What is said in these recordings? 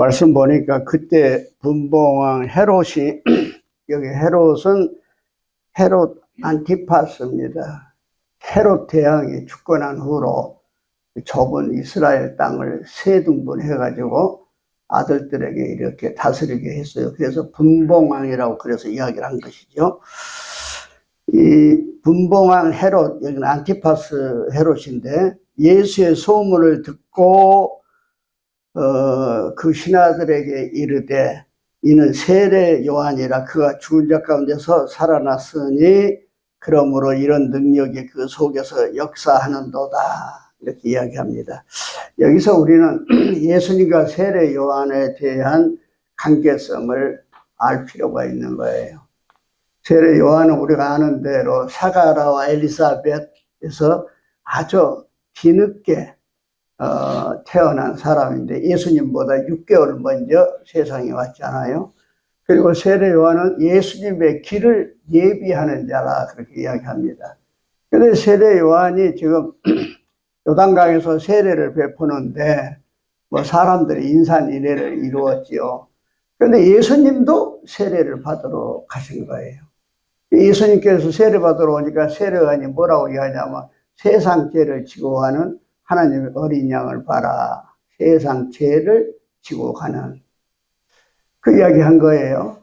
말씀 보니까 그때 분봉왕 헤롯이 여기 헤롯은 헤롯 안티파스입니다. 헤롯 대왕이 죽고 난 후로 좁은 이스라엘 땅을 세 등분 해가지고 아들들에게 이렇게 다스리게 했어요. 그래서 분봉왕이라고 그래서 이야기를 한 것이죠. 이 분봉왕 헤롯, 여기는 안티파스 헤롯인데 예수의 소문을 듣고 어, 그 신하들에게 이르되 이는 세례 요한이라 그가 죽은 자 가운데서 살아났으니 그러므로 이런 능력이 그 속에서 역사하는도다 이렇게 이야기합니다. 여기서 우리는 예수님과 세례 요한에 대한 관계성을 알 필요가 있는 거예요. 세례 요한은 우리가 아는 대로 사가라와 엘리사벳에서 아주 뒤늦게 어, 태어난 사람인데 예수님보다 6개월 먼저 세상에 왔잖아요. 그리고 세례 요한은 예수님의 길을 예비하는 자라 그렇게 이야기합니다. 그런데 세례 요한이 지금 요단강에서 세례를 베푸는데 뭐 사람들이 인산인해를 이루었지요. 그런데 예수님도 세례를 받으러 가신 거예요. 예수님께서 세례 받으러 오니까 세례관이 뭐라고 이야기하냐면 세상 죄를 지고 가는 하나님의 어린 양을 봐라. 세상 죄를 지고 가는 그 이야기 한 거예요.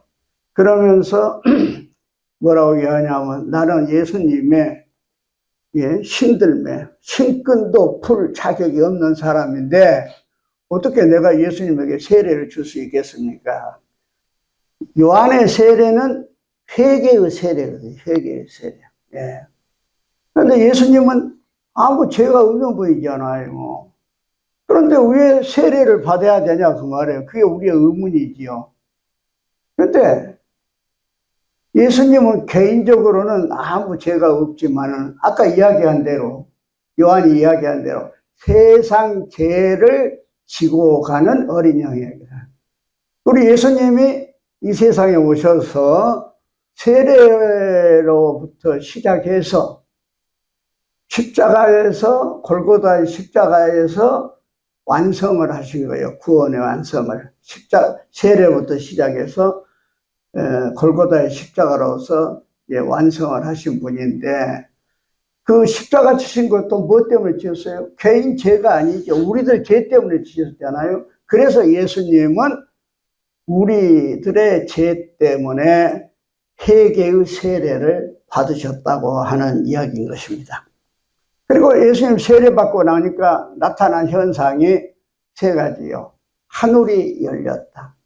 그러면서 뭐라고 이야기하냐면 나는 예수님의 예, 신들매, 신끈도 풀 자격이 없는 사람인데 어떻게 내가 예수님에게 세례를 줄 수 있겠습니까? 요한의 세례는 회개의 세례거든요. 회개의 세례. 예. 그런데 예수님은 아무 죄가 없는 분이잖아요. 그런데 왜 세례를 받아야 되냐 그 말이에요. 그게 우리의 의문이지요. 그런데 예수님은 개인적으로는 아무 죄가 없지만은 아까 이야기한 대로 요한이 이야기한 대로 세상 죄를 지고 가는 어린 양이에요. 우리 예수님이 이 세상에 오셔서 세례로부터 시작해서 십자가에서 골고다의 십자가에서 완성을 하신 거예요. 구원의 완성을 십자 세례부터 시작해서 에, 골고다의 십자가로서 예, 완성을 하신 분인데 그 십자가 치신 것도 뭐 때문에 지었어요? 개인 죄가 아니죠. 우리들 죄 때문에 지었잖아요. 그래서 예수님은 우리들의 죄 때문에 회개의 세례를 받으셨다고 하는 이야기인 것입니다. 그리고 예수님 세례받고 나니까 나타난 현상이 세 가지요. 하늘이 열렸다.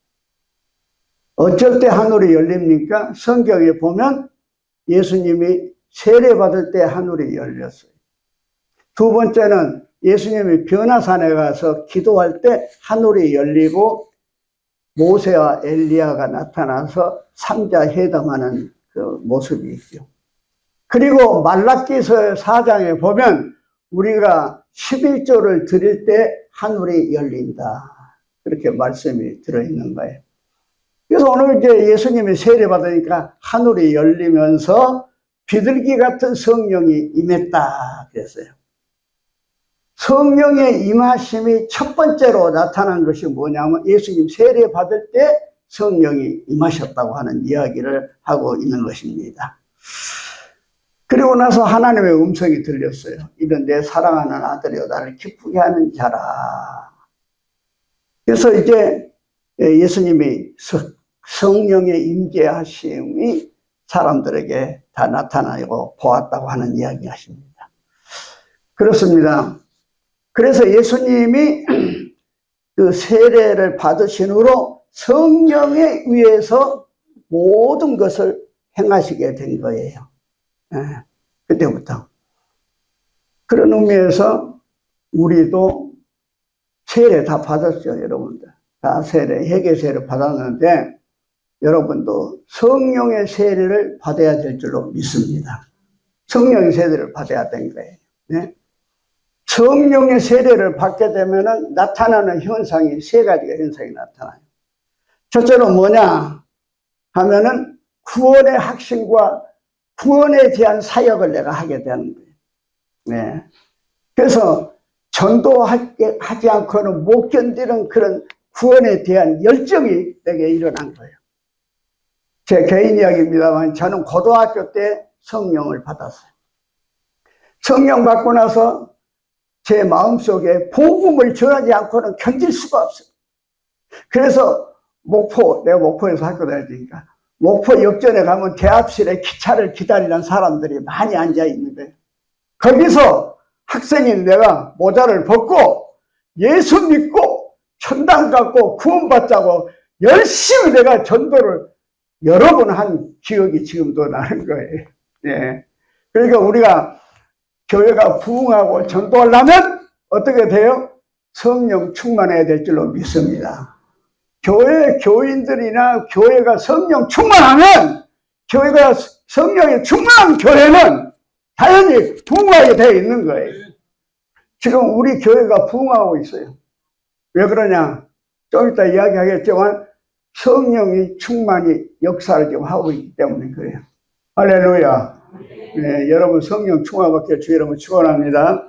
어쩔 때 하늘이 열립니까? 성경에 보면 예수님이 세례받을 때 하늘이 열렸어요. 두 번째는 예수님이 변화산에 가서 기도할 때 하늘이 열리고 모세와 엘리야가 나타나서 삼자 회담하는 그 모습이 있죠. 그리고 말라기서 4장에 보면 우리가 11조를 드릴 때 하늘이 열린다. 그렇게 말씀이 들어있는 거예요. 그래서 오늘 이제 예수님이 세례 받으니까 하늘이 열리면서 비둘기 같은 성령이 임했다. 그랬어요. 성령의 임하심이 첫 번째로 나타난 것이 뭐냐면 예수님 세례 받을 때 성령이 임하셨다고 하는 이야기를 하고 있는 것입니다. 그리고 나서 하나님의 음성이 들렸어요. 이런 내 사랑하는 아들이여 나를 기쁘게 하는 자라. 그래서 이제 예수님이 성령의 임재하심이 사람들에게 다 나타나고 보았다고 하는 이야기 하십니다. 그렇습니다. 그래서 예수님이 그 세례를 받으신 후로 성령에 의해서 모든 것을 행하시게 된 거예요. 예, 그때부터. 그런 의미에서 우리도 세례 다 받았죠, 여러분들. 다 세례, 회개 세례 받았는데 여러분도 성령의 세례를 받아야 될 줄로 믿습니다. 성령의 세례를 받아야 되는 거예요. 네? 성령의 세례를 받게 되면 나타나는 현상이 세 가지가 현상이 나타나요. 첫째로 뭐냐 하면은 구원의 확신과 구원에 대한 사역을 내가 하게 되는 거예요. 네. 그래서 전도하지 않고는 못 견디는 그런 구원에 대한 열정이 내게 일어난 거예요. 제 개인 이야기입니다만 저는 고등학교 때 성령을 받았어요. 성령 받고 나서 제 마음속에 복음을 전하지 않고는 견딜 수가 없어요. 그래서 목포, 내가 목포에서 학교 다니니까 목포 역전에 가면 대합실에 기차를 기다리는 사람들이 많이 앉아 있는데 거기서 학생인 내가 모자를 벗고 예수 믿고 천당 갖고 구원받자고 열심히 내가 전도를 여러 번 한 기억이 지금도 나는 거예요. 예. 그러니까 우리가 교회가 부흥하고 전도하려면 어떻게 돼요? 성령 충만해야 될 줄로 믿습니다. 교회 교인들이나 교회가 성령 충만하면 교회가 성령이 충만한 교회는 당연히 부흥하게 되어 있는 거예요. 지금 우리 교회가 부흥하고 있어요. 왜 그러냐? 좀 이따 이야기하겠지만 성령이 충만히 역사를 지금 하고 있기 때문에 그래요. 할렐루야. 네, 여러분 성령 충만받게 주 여러분 축원합니다.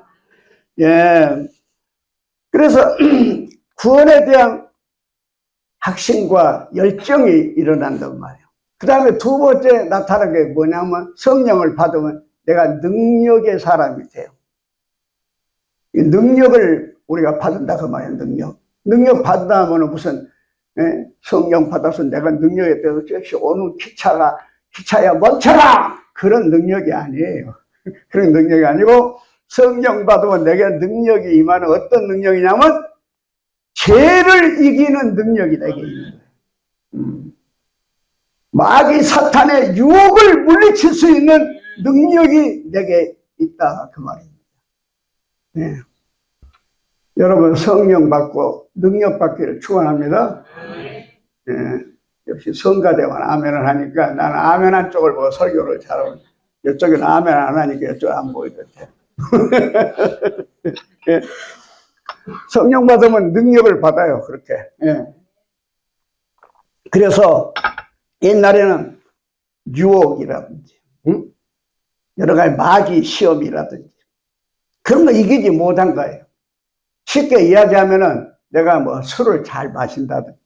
예. 그래서 구원에 대한 확신과 열정이 일어난단 말이에요. 그 다음에 두 번째 나타나는 게 뭐냐면 성령을 받으면 내가 능력의 사람이 돼요. 이 능력을 우리가 받는다 그 말이에요. 능력. 능력 받다 하면 무슨 예? 성령 받아서 내가 능력에 대해서 즉시 오는 기차가 기차야 멈춰라 그런 능력이 아니에요. 그런 능력이 아니고 성령 받으면 내게 능력이 임하는 어떤 능력이냐면 죄를 이기는 능력이 내게 있는 거예요. 음. 마귀 사탄의 유혹을 물리칠 수 있는 능력이 내게 있다 그 말입니다. 네. 여러분 성령 받고 능력 받기를 축원합니다. 예, 역시 성가대만 아멘을 하니까 나는 아멘한 쪽을 보고 설교를 잘하고 이쪽에는 아멘 안 하니까 이쪽 안 보이던데. 예. 성령 받으면 능력을 받아요 그렇게. 예. 그래서 옛날에는 유혹이라든지 응? 여러 가지 마귀 시험이라든지 그런 거 이기지 못한 거예요. 쉽게 이야기하면은 내가 뭐 술을 잘 마신다든지,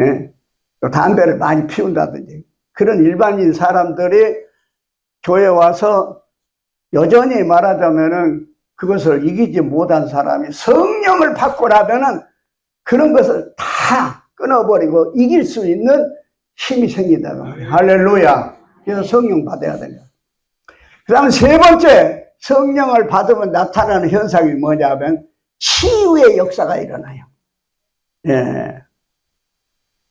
예? 또 담배를 많이 피운다든지, 그런 일반인 사람들이 교회 와서 여전히 말하자면은 그것을 이기지 못한 사람이 성령을 받고 나면은 그런 것을 다 끊어버리고 이길 수 있는 힘이 생긴다. 할렐루야. 그래서 성령 받아야 돼요. 그 다음 세 번째, 성령을 받으면 나타나는 현상이 뭐냐면 치유의 역사가 일어나요. 예.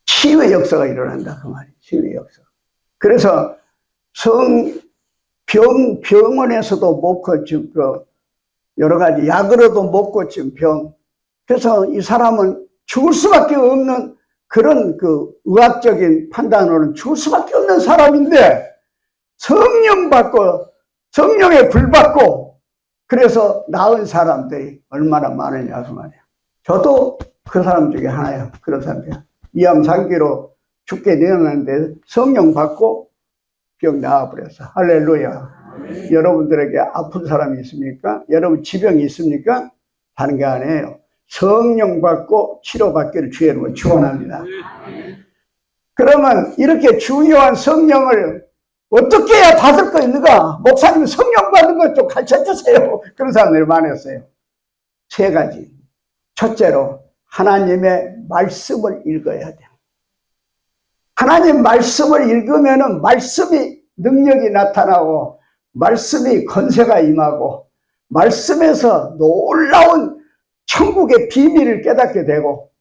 치유의 역사가 일어난다. 그 말이에요. 치유의 역사. 그래서 성, 병, 병원에서도 못 고친 그 여러 가지 약으로도 못 고친 병. 그래서 이 사람은 죽을 수밖에 없는 그런 그 의학적인 판단으로는 죽을 수밖에 없는 사람인데 성령 받고 성령에 불 받고 그래서 나은 사람들이 얼마나 많으냐 그 말이야. 저도 그 사람 중에 하나예요. 그런 사람이야. 이암상기로 죽게 되었는데 성령 받고 병 나아버렸어. 할렐루야. 여러분들에게 아픈 사람이 있습니까? 여러분 지병이 있습니까? 하는 게 아니에요. 성령 받고 치료받기를 주의 이름으로 축원합니다. 그러면 이렇게 중요한 성령을 어떻게 해야 받을 거 있는가? 목사님 성령 받은 것좀 가르쳐 주세요. 그런 사람들이 많았어요. 세 가지. 첫째로 하나님의 말씀을 읽어야 돼요. 하나님 말씀을 읽으면은 말씀이 능력이 나타나고 말씀이 건세가 임하고 말씀에서 놀라운 천국의 비밀을 깨닫게 되고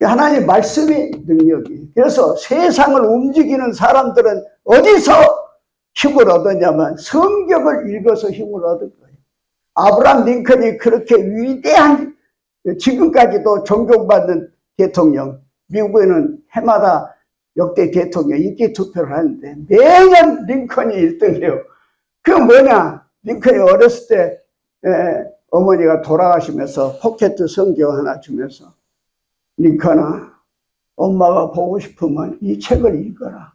하나님 말씀이 능력이 그래서 세상을 움직이는 사람들은 어디서 힘을 얻었냐면 성경을 읽어서 힘을 얻은 거예요. 아브라함 링컨이 그렇게 위대한 지금까지도 존경받는 대통령 미국에는 해마다 역대 대통령 인기 투표를 하는데 매년 링컨이 1등이에요. 그 뭐냐? 링컨이 어렸을 때 에, 어머니가 돌아가시면서 포켓 성경 하나 주면서 링컨아 엄마가 보고 싶으면 이 책을 읽어라.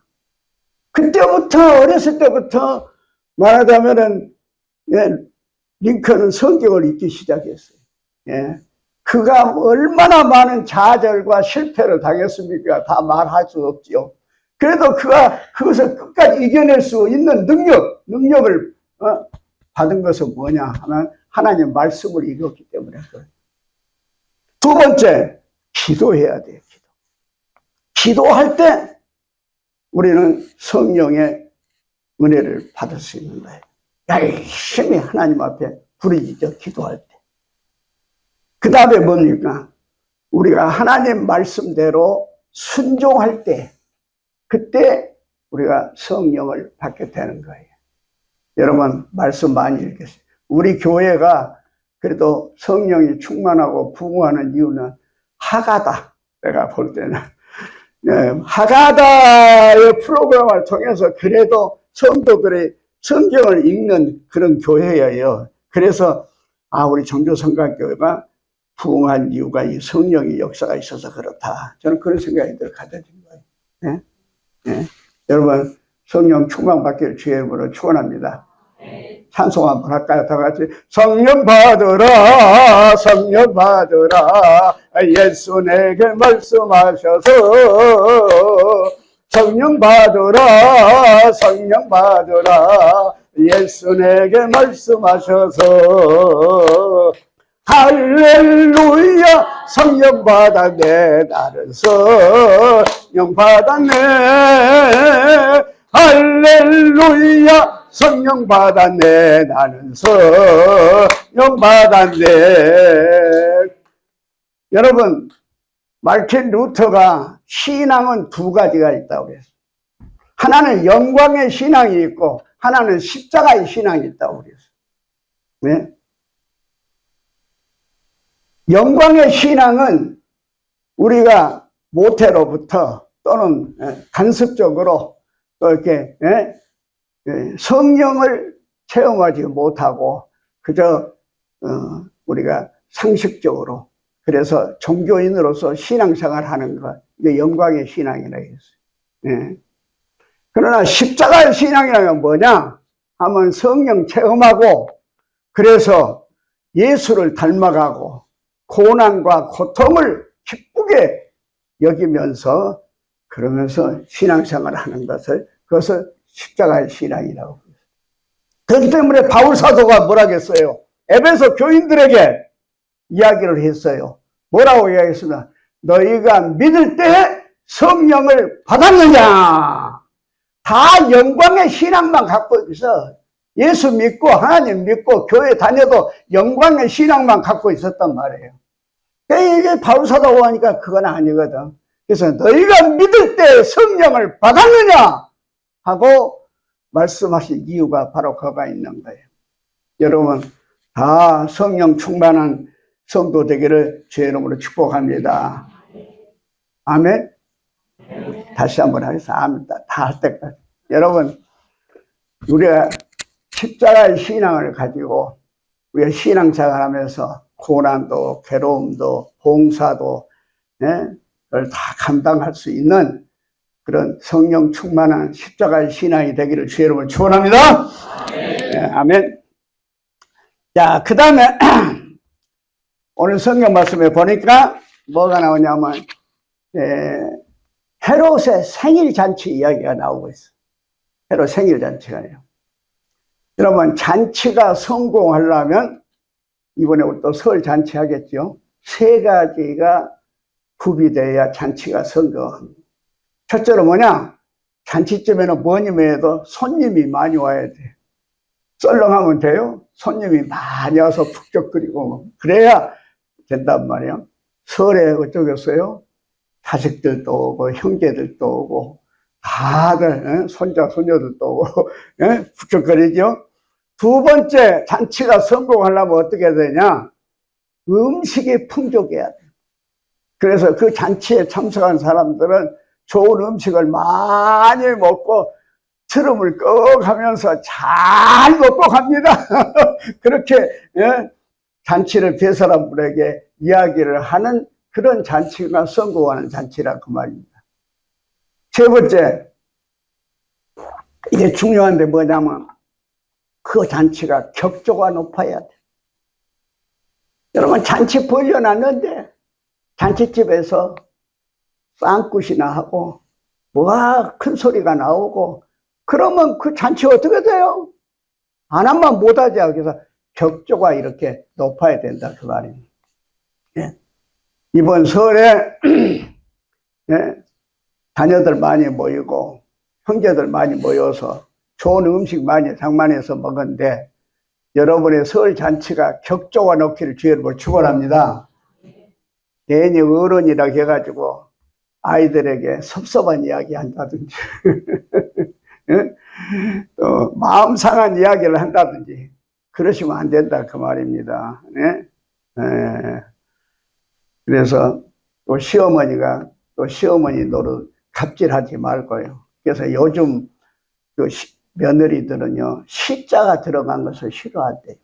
그때부터 어렸을 때부터 말하자면은 예, 링컨은 성경을 읽기 시작했어요. 예. 그가 얼마나 많은 좌절과 실패를 당했습니까? 다 말할 수 없지요. 그래도 그가 그것을 끝까지 이겨낼 수 있는 능력, 능력을 어, 받은 것은 뭐냐 하면 하나님 말씀을 읽었기 때문에 그래요. 두 번째, 기도해야 돼요. 기도. 기도할 때 우리는 성령의 은혜를 받을 수 있는 거예요. 열심히 하나님 앞에 부르짖어 기도할 때. 그 다음에 뭡니까? 우리가 하나님 말씀대로 순종할 때, 그때 우리가 성령을 받게 되는 거예요. 여러분, 말씀 많이 읽겠어요. 우리 교회가 그래도 성령이 충만하고 부흥하는 이유는 하가다. 내가 볼 때는. 네, 하가다의 프로그램을 통해서 그래도 성도들이 성경을 읽는 그런 교회예요. 그래서 아 우리 정조성가교회가 부흥한 이유가 이 성령의 역사가 있어서 그렇다. 저는 그런 생각이 늘 가져진 거예요. 네? 네. 여러분 성령 충만 받기를 주의 이름으로 축원합니다. 찬송 한번 할까요? 다 같이 성령 받으라 성령 받으라 예수 내게 말씀하셔서 성령 받으라 성령 받으라 예수 내게 말씀하셔서 할렐루야 성령 받았네 나는 성령 받았네 할렐루야. 성령 받았네 나는 성령 받았네. 여러분 말틴 루터가 신앙은 두 가지가 있다고 그랬어요. 하나는 영광의 신앙이 있고 하나는 십자가의 신앙이 있다고 그랬어요. 네? 영광의 신앙은 우리가 모태로부터 또는 예, 간섭적으로 또 이렇게 예, 예, 성령을 체험하지 못하고 그저 어, 우리가 상식적으로 그래서 종교인으로서 신앙생활 하는 것 이게 영광의 신앙이라 했어요. 그러나 십자가의 신앙이라면 뭐냐? 하면 성령 체험하고 그래서 예수를 닮아가고 고난과 고통을 기쁘게 여기면서 그러면서 신앙생활을 하는 것을 그것을 십자가의 신앙이라고 그렇기 때문에 바울 사도가 뭐라겠어요? 에베소 교인들에게 이야기를 했어요. 뭐라고 이야기했습니까? 너희가 믿을 때 성령을 받았느냐? 다 영광의 신앙만 갖고 있어. 예수 믿고 하나님 믿고 교회 다녀도 영광의 신앙만 갖고 있었단 말이에요. 이게 바울 사도가 하니까 그건 아니거든. 그래서 너희가 믿을 때 성령을 받았느냐? 하고 말씀하신 이유가 바로 그가 있는 거예요. 여러분, 다 성령 충만한 성도 되기를 주의 이름으로 축복합니다. 아멘? 다시 한번 하겠습니다. 아멘. 다할 때까지. 여러분, 우리가 십자가의 신앙을 가지고 우리가 신앙생활 하면서 고난도, 괴로움도, 봉사도, 예? 다 감당할 수 있는 그런 성령 충만한 십자가의 신앙이 되기를 주의 이름으로 축원합니다. 네, 아멘. 자, 그 다음에 오늘 성경 말씀에 보니까 뭐가 나오냐면 에, 헤롯의 생일 잔치 이야기가 나오고 있어. 헤롯 생일 잔치가요. 여러분 잔치가 성공하려면 이번에 또설 잔치 하겠죠. 세 가지가 구비돼야 잔치가 성공합니다. 첫째로 뭐냐? 잔치쯤에는 뭐니 뭐해도 손님이 많이 와야 돼. 썰렁하면 돼요? 손님이 많이 와서 북적거리고 뭐. 그래야 된단 말이야. 설에 어쩌겠어요? 자식들도 오고 형제들도 오고 다들 손자 손녀들도 오고 북적거리죠. 두 번째 잔치가 성공하려면 어떻게 되냐? 음식이 풍족해야 돼. 그래서 그 잔치에 참석한 사람들은 좋은 음식을 많이 먹고 트름을 꺽 하면서 잘 먹고 갑니다. 그렇게 예? 잔치를 배사람들에게 이야기를 하는 그런 잔치가 성공하는 잔치라 그 말입니다. 세 번째, 이게 중요한데 뭐냐면 그 잔치가 격조가 높아야 돼. 여러분 잔치 벌려놨는데 잔치집에서 쌍굿이나 하고 뭐가 큰 소리가 나오고 그러면 그 잔치 어떻게 돼요? 안 하면 못하지. 그래서 격조가 이렇게 높아야 된다 그 말입니다. 예. 이번 설에 예, 자녀들 많이 모이고 형제들 많이 모여서 좋은 음식 많이 장만해서 먹었는데 여러분의 설 잔치가 격조가 높기를 주여를 축원합니다. 괜히 어른이라 해가지고 아이들에게 섭섭한 이야기 한다든지 예? 또 마음 상한 이야기를 한다든지 그러시면 안 된다 그 말입니다. 예? 예. 그래서 또 시어머니가 또 시어머니 노릇 갑질하지 말고요. 그래서 요즘 그 시- 며느리들은요 시자가 들어간 것을 싫어한대요.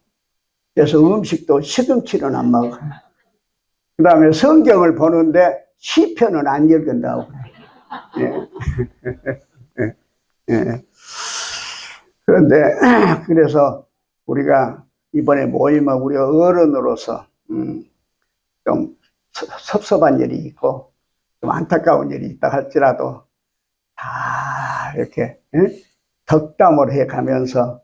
그래서 음식도 시금치는 안 먹어요. 그 다음에 성경을 보는데 시편은 안 읽는다고 그래요. 예. 예. 그런데 그래서 우리가 이번에 모이면 우리 어른으로서 음, 좀 섭- 섭섭한 일이 있고 좀 안타까운 일이 있다 할지라도 다 이렇게 예? 덕담을 해 가면서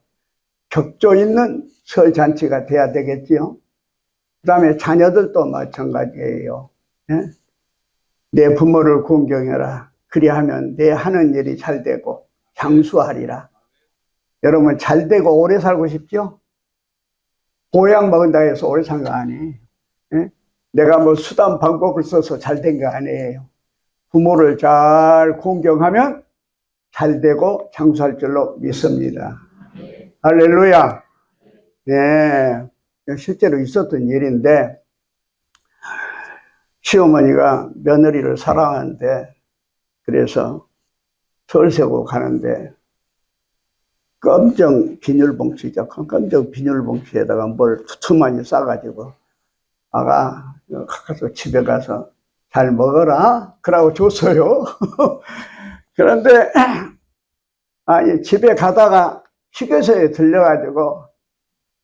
격조 있는 설 잔치가 돼야 되겠지요. 그 다음에 자녀들도 마찬가지예요. 예? 내 부모를 공경해라. 그리하면 내 하는 일이 잘 되고 장수하리라. 여러분 잘 되고 오래 살고 싶죠? 보약 먹은다 해서 오래 산 거 아니에요. 예? 내가 뭐 수단 방법을 써서 잘 된 거 아니에요. 부모를 잘 공경하면 잘 되고 장수할 줄로 믿습니다. 할렐루야. 네. 실제로 있었던 일인데, 시어머니가 며느리를 사랑하는데, 그래서 서울 세고 가는데, 검정 비닐봉지죠. 검정 비닐봉지에다가 뭘 두툼하게 싸가지고, 아가, 가서 집에 가서 잘 먹어라. 그러고 줬어요. 그런데, 아, 이 집에 가다가 휴게소에 들려가지고,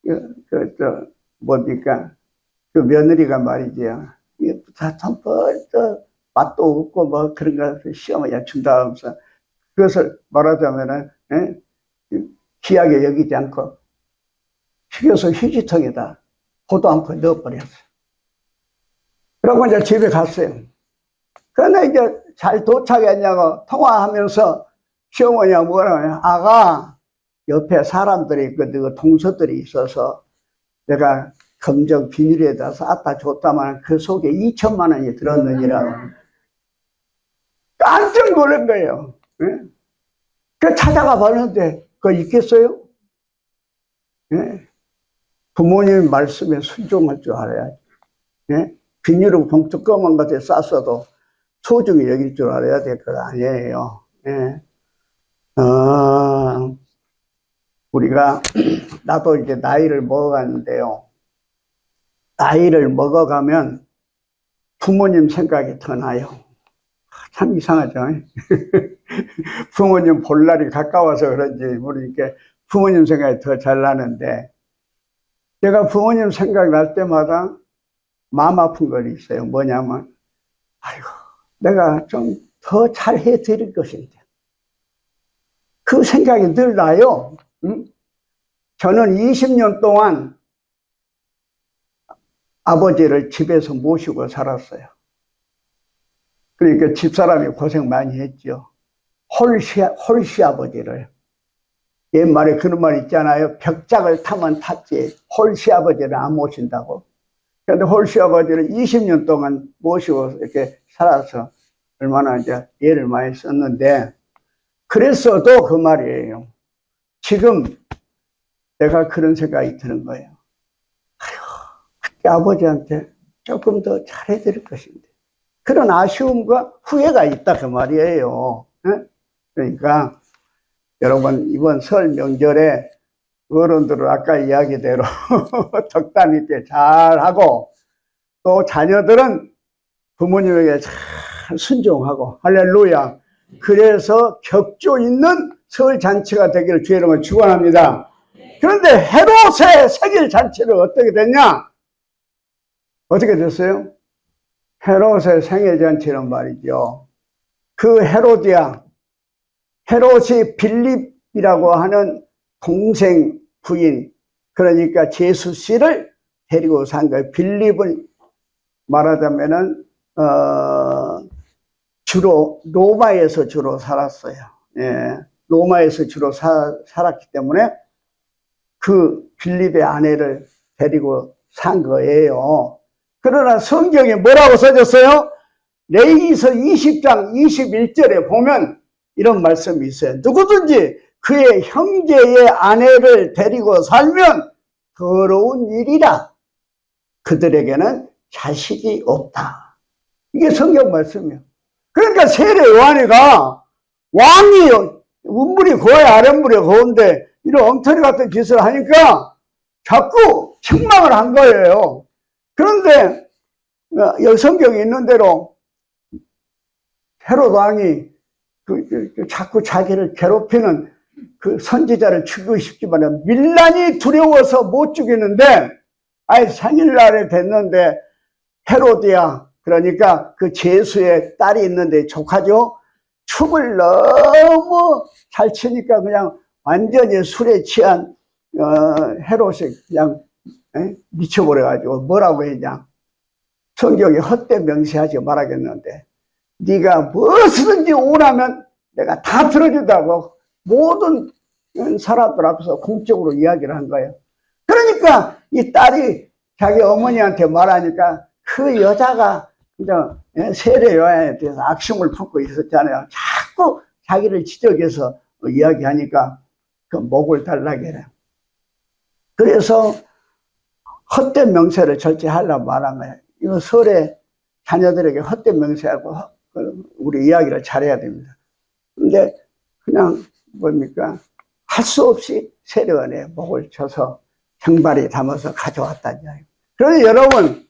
그, 그, 저, 뭡니까. 그 며느리가 말이지요. 이게 다 참, 벌써 맛도 없고 뭐 그런 것을 시어머니가 준다 하면서 그것을 말하자면은, 예? 귀하게 여기지 않고 휴게소 휴지통에다 포도 한 푼 넣어버렸어요. 그러고 이제 집에 갔어요. 그런데 이제 잘 도착했냐고 통화하면서 시어머니가 뭐라고 하냐. 아가, 옆에 사람들이 있거든, 그 동서들이 있어서 내가 검정 비닐에다 쌌다 줬다만 그 속에 2천만 원이 들었느니라. 깜짝 놀란 거예요. 예? 그 찾아가 봤는데, 그거 있겠어요? 예? 부모님 말씀에 순종할 줄 알아야지. 예? 비닐로 봉투 검은 것에 쌌어도 소중히 여길 줄 알아야 될 것 아니에요. 예. 어, 우리가, 나도 이제 나이를 먹어가는데요. 나이를 먹어가면 부모님 생각이 더 나요. 참 이상하죠. 부모님 볼 날이 가까워서 그런지 모르니까 부모님 생각이 더 잘 나는데, 제가 부모님 생각 날 때마다 마음 아픈 걸 있어요. 뭐냐면, 아이고, 내가 좀 더 잘 해 드릴 것인데. 그 생각이 늘 나요. 응? 저는 20년 동안 아버지를 집에서 모시고 살았어요. 그러니까 집사람이 고생 많이 했죠. 홀시, 홀시 아버지를. 옛말에 그런 말 있잖아요. 벽작을 타면 탔지. 홀시 아버지를 안 모신다고. 그런데 홀시 아버지를 20년 동안 모시고 이렇게 살아서 얼마나 이제 애를 많이 썼는데, 그랬어도 그 말이에요. 지금 내가 그런 생각이 드는 거예요. 아버지한테 조금 더 잘해드릴 것인데. 그런 아쉬움과 후회가 있다 그 말이에요. 예? 그러니까 여러분 이번 설 명절에 어른들은 아까 이야기대로 적당 있게 잘하고 또 자녀들은 부모님에게 잘 순종하고 할렐루야. 그래서 격조 있는 설 잔치가 되기를 주의 이름을 축원합니다. 그런데 헤롯의 생일 잔치는 어떻게 됐냐? 어떻게 됐어요? 헤롯의 생애잔치란 말이죠. 그 헤로디아, 헤롯이 빌립이라고 하는 동생 부인, 그러니까 제수 씨를 데리고 산 거예요. 빌립은 말하자면은, 어, 주로 로마에서 주로 살았어요. 예, 로마에서 주로 사- 살았기 때문에 그 빌립의 아내를 데리고 산 거예요. 그러나 성경에 뭐라고 써졌어요? 레이서 20장 21절에 보면 이런 말씀이 있어요. 누구든지 그의 형제의 아내를 데리고 살면 더러운 일이라. 그들에게는 자식이 없다. 이게 성경 말씀이에요. 그러니까 세례 요한이가 왕이 운물이 고에 아랫물이 고운데 이런 엉터리 같은 짓을 하니까 자꾸 책망을 한 거예요. 그런데 어, 여기 성경에 있는 대로 헤롯 왕이 그, 그, 그 자꾸 자기를 괴롭히는 그 선지자를 죽이고 싶지만 밀란이 두려워서 못 죽이는데 아예 생일날에 됐는데 헤로디아 그러니까 그 제수의 딸이 있는데 조카죠 춤을 너무 잘 추니까 그냥 완전히 술에 취한 어, 헤롯이 그냥 에? 미쳐버려가지고 뭐라고 했냐 성경에 헛되 명시하지 말하겠는데 네가 무엇이든지 원하면 내가 다 들어준다고 모든 사람들 앞에서 공적으로 이야기를 한 거예요. 그러니까 이 딸이 자기 어머니한테 말하니까 그 여자가 이제 세례 요한에 대해서 악심을 품고 있었잖아요. 자꾸 자기를 지적해서 이야기하니까 그 목을 달라게 해요. 그래서 헛된 명세를 절제하려고 말한 거예요. 이거 설에 자녀들에게 헛된 명세하고 우리 이야기를 잘해야 됩니다. 근데 그냥 뭡니까? 할 수 없이 세례원에 목을 쳐서 형발이 담아서 가져왔다는 이야기. 그런데 여러분,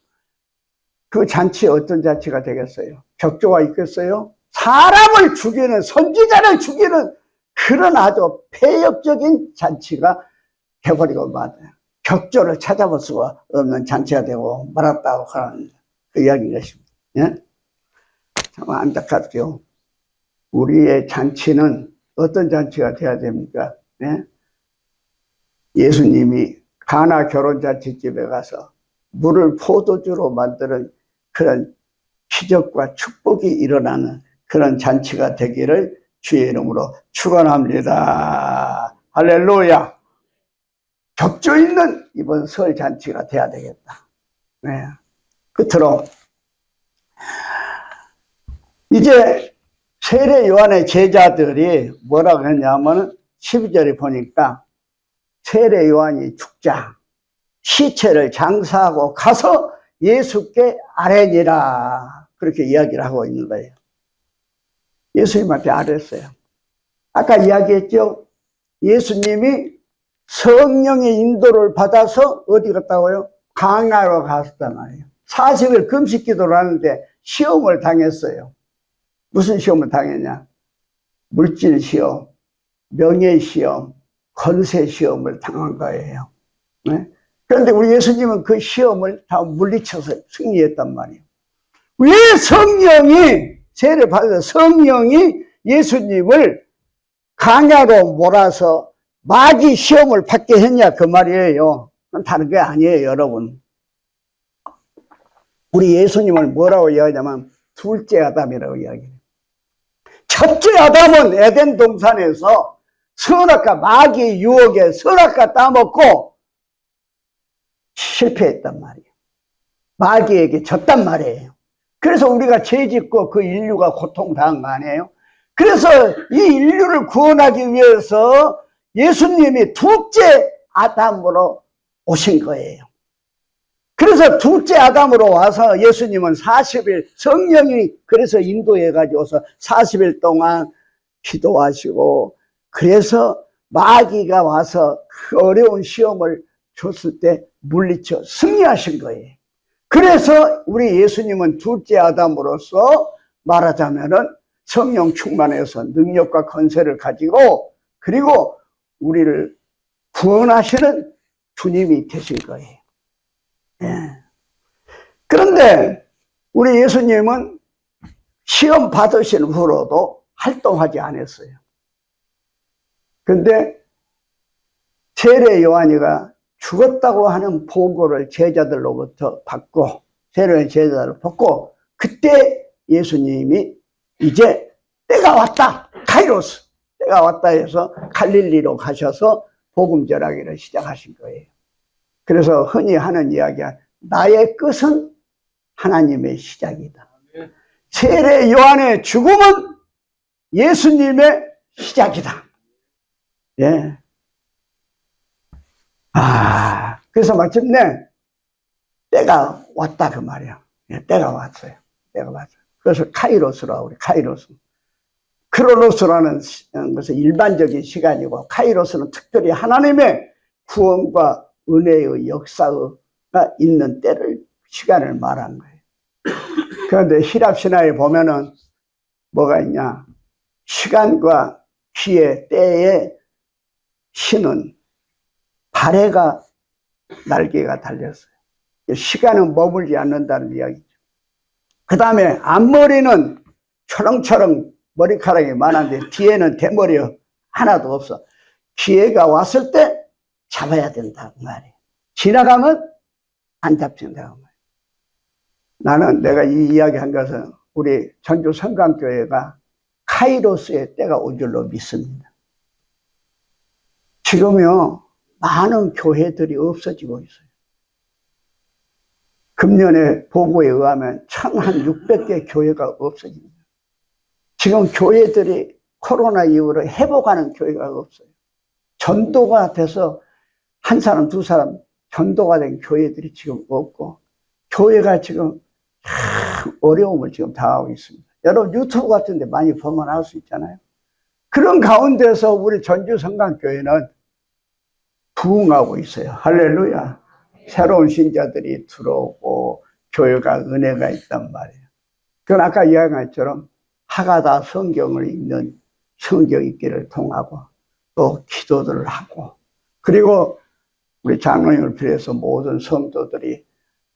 그 잔치 어떤 잔치가 되겠어요? 격조가 있겠어요? 사람을 죽이는, 선지자를 죽이는 그런 아주 폐역적인 잔치가 해버리고 말아요. 격조를 찾아볼 수가 없는 잔치가 되고 말았다고 하는 그 이야기인 것입니다. 예? 참 안타깝죠. 우리의 잔치는 어떤 잔치가 돼야 됩니까? 예? 예수님이 가나 결혼잔치집에 가서 물을 포도주로 만드는 그런 기적과 축복이 일어나는 그런 잔치가 되기를 주의 이름으로 축원합니다. 할렐루야. 격조 있는 이번 설 잔치가 돼야 되겠다. 네. 끝으로 이제 세례 요한의 제자들이 뭐라고 했냐면 12절에 보니까 세례 요한이 죽자 시체를 장사하고 가서 예수께 아뢰니라 그렇게 이야기를 하고 있는 거예요. 예수님한테 아뢰었어요. 아까 이야기했죠. 예수님이 성령의 인도를 받아서 어디 갔다고요? 갔단 말이에요. 40일 금식 기도를 하는데 시험을 당했어요. 무슨 시험을 당했냐? 물질 시험, 명예 시험, 건세 시험을 당한 거예요. 네? 그런데 우리 예수님은 그 시험을 다 물리쳐서 승리했단 말이에요. 왜 성령이, 세례 받아서 성령이 예수님을 강야로 몰아서 마귀 시험을 받게 했냐, 그 말이에요. 다른 게 아니에요, 여러분. 우리 예수님을 뭐라고 이야기하냐면, 둘째 아담이라고 이야기해요. 첫째 아담은 에덴 동산에서 선악과 마귀의 유혹에 선악과 따먹고 실패했단 말이에요. 마귀에게 졌단 말이에요. 그래서 우리가 죄 짓고 그 인류가 고통당한 거 아니에요? 그래서 이 인류를 구원하기 위해서 예수님이 둘째 아담으로 오신 거예요. 그래서 둘째 아담으로 와서 예수님은 40일 성령이 그래서 인도해 가지고서 40일 동안 기도하시고 그래서 마귀가 와서 그 어려운 시험을 줬을 때 물리쳐 승리하신 거예요. 그래서 우리 예수님은 둘째 아담으로서 말하자면은 성령 충만해서 능력과 건세를 가지고 그리고 우리를 구원하시는 주님이 되신 거예요. 예. 그런데 우리 예수님은 시험 받으신 후로도 활동하지 않았어요. 근데 세례 요한이가 죽었다고 하는 보고를 제자들로부터 받고 세례 제자들을 받고 그때 예수님이 이제 때가 왔다 카이로스 때가 왔다 해서 갈릴리로 가셔서 복음 전하기를 시작하신 거예요. 그래서 흔히 하는 이야기가 나의 끝은 하나님의 시작이다. 세례 요한의 죽음은 예수님의 시작이다. 예. 아, 그래서 마침내 때가 왔다 그 말이야. 예, 때가 왔어요. 때가 왔어요. 그래서 카이로스라고 그래, 카이로스. 크로노스라는 시- 어, 것은 일반적인 시간이고, 카이로스는 특별히 하나님의 구원과 은혜의 역사가 있는 때를, 시간을 말한 거예요. 그런데 히랍 신화에 보면은 뭐가 있냐. 시간과 기의 때에 신은 발해가 날개가 달렸어요. 시간은 머물지 않는다는 이야기죠. 그 다음에 앞머리는 초롱초롱 머리카락이 많은데 뒤에는 대머리 하나도 없어. 기회가 왔을 때 잡아야 된다. 그 말이에요. 지나가면 안 잡힌다. 그 말이에요. 나는 내가 이 이야기 한 것은 우리 전주 성강교회가 카이로스의 때가 온 줄로 믿습니다. 지금요, 많은 교회들이 없어지고 있어요. 금년에 보고에 의하면 1600개 교회가 없어집니다. 지금 교회들이 코로나 이후로 회복하는 교회가 없어요. 전도가 돼서 한 사람, 두 사람 전도가 된 교회들이 지금 없고, 교회가 지금 참 어려움을 지금 당하고 있습니다. 여러분 유튜브 같은 데 많이 보면 알 수 있잖아요. 그런 가운데서 우리 전주 성강교회는 부흥하고 있어요. 할렐루야. 새로운 신자들이 들어오고 교회가 은혜가 있단 말이에요. 그건 아까 이야기한 것처럼 하가다 성경을 읽는 성경 읽기를 통하고 또 기도들을 하고 그리고 우리 장로님을 비롯해서 모든 성도들이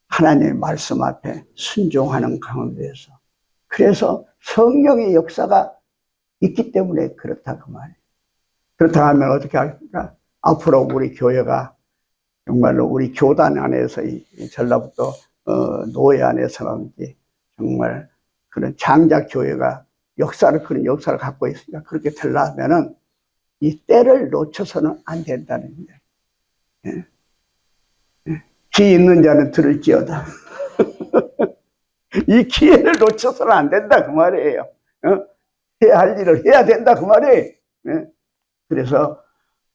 하나님의 말씀 앞에 순종하는 가운데에서 그래서 성령의 역사가 있기 때문에 그렇다 그 말이에요. 그렇다 하면 어떻게 할까? 앞으로 우리 교회가 정말로 우리 교단 안에서 이 전라북도 어, 노예 안에서라든지 정말 그런 장작 교회가 역사를 그런 역사를 갖고 있으니까 그렇게 되려면은 이 때를 놓쳐서는 안 된다는 거예요. 예. 예. 귀 있는 자는 들을지어다. 이 기회를 놓쳐서는 안 된다 그 말이에요. 어? 해야 할 일을 해야 된다 그 말이에요. 예. 그래서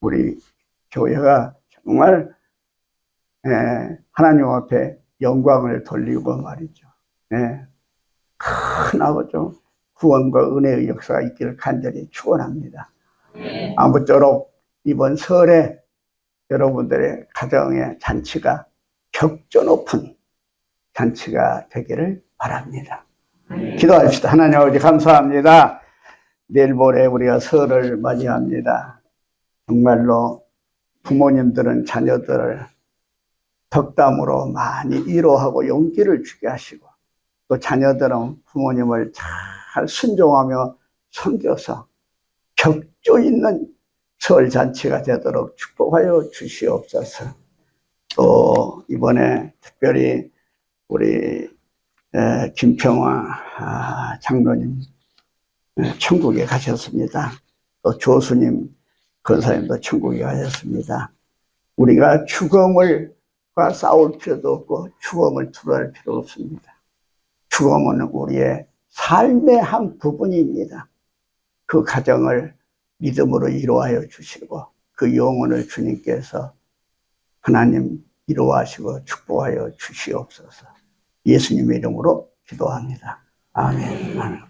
우리 교회가 정말 예, 하나님 앞에 영광을 돌리고 말이죠. 예, 큰 아버지 구원과 은혜의 역사가 있기를 간절히 축원합니다. 아무쪼록 이번 설에 여러분들의 가정의 잔치가 격조 높은 잔치가 되기를 바랍니다. 기도합시다. 하나님 아버지 감사합니다. 내일 모레 우리가 설을 맞이합니다. 정말로 부모님들은 자녀들을 덕담으로 많이 위로하고 용기를 주게 하시고 또 자녀들은 부모님을 잘 순종하며 섬겨서 격조 있는 설 잔치가 되도록 축복하여 주시옵소서. 또 이번에 특별히 우리 에, 김평화 아, 장로님 에, 천국에 가셨습니다. 또 조수님 권사님도 천국에 가셨습니다. 우리가 죽음을 과 싸울 필요도 없고 죽음을 두려워할 필요 없습니다. 죽음은 우리의 삶의 한 부분입니다. 그 가정을 믿음으로 이루하여 주시고 그 영혼을 주님께서 하나님 이루하시고 축복하여 주시옵소서. 예수님의 이름으로 기도합니다. 아멘. 아멘.